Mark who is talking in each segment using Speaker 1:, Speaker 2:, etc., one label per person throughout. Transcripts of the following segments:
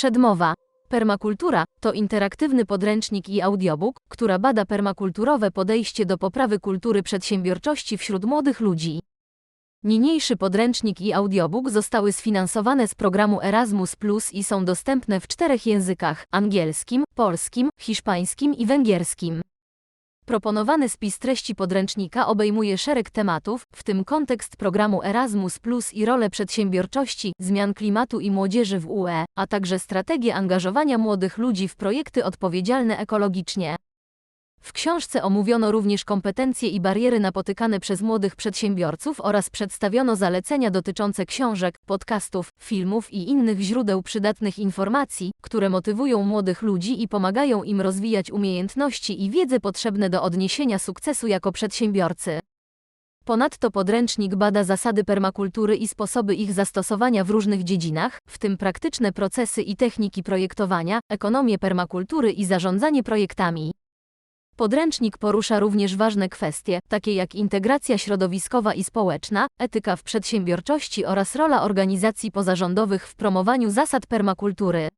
Speaker 1: Przedmowa. Permakultura to interaktywny podręcznik i audiobook, która bada permakulturowe podejście do poprawy kultury przedsiębiorczości wśród młodych ludzi. Niniejszy podręcznik i audiobook zostały sfinansowane z programu Erasmus Plus i są dostępne w czterech językach: angielskim, polskim, hiszpańskim i węgierskim. Proponowany spis treści podręcznika obejmuje szereg tematów, w tym kontekst programu Erasmus Plus i rolę przedsiębiorczości, zmian klimatu i młodzieży w UE, a także strategię angażowania młodych ludzi w projekty odpowiedzialne ekologicznie. W książce omówiono również kompetencje i bariery napotykane przez młodych przedsiębiorców oraz przedstawiono zalecenia dotyczące książek, podcastów, filmów i innych źródeł przydatnych informacji, które motywują młodych ludzi i pomagają im rozwijać umiejętności i wiedzę potrzebne do odniesienia sukcesu jako przedsiębiorcy. Ponadto podręcznik bada zasady permakultury i sposoby ich zastosowania w różnych dziedzinach, w tym praktyczne procesy i techniki projektowania, ekonomię permakultury i zarządzanie projektami. Podręcznik porusza również ważne kwestie, takie jak integracja środowiskowa i społeczna, etyka w przedsiębiorczości oraz rola organizacji pozarządowych w promowaniu zasad permakultury.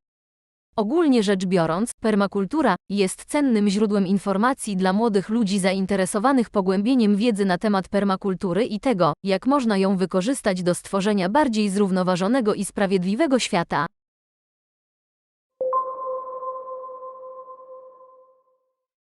Speaker 1: Ogólnie rzecz biorąc, permakultura jest cennym źródłem informacji dla młodych ludzi zainteresowanych pogłębieniem wiedzy na temat permakultury i tego, jak można ją wykorzystać do stworzenia bardziej zrównoważonego i sprawiedliwego świata.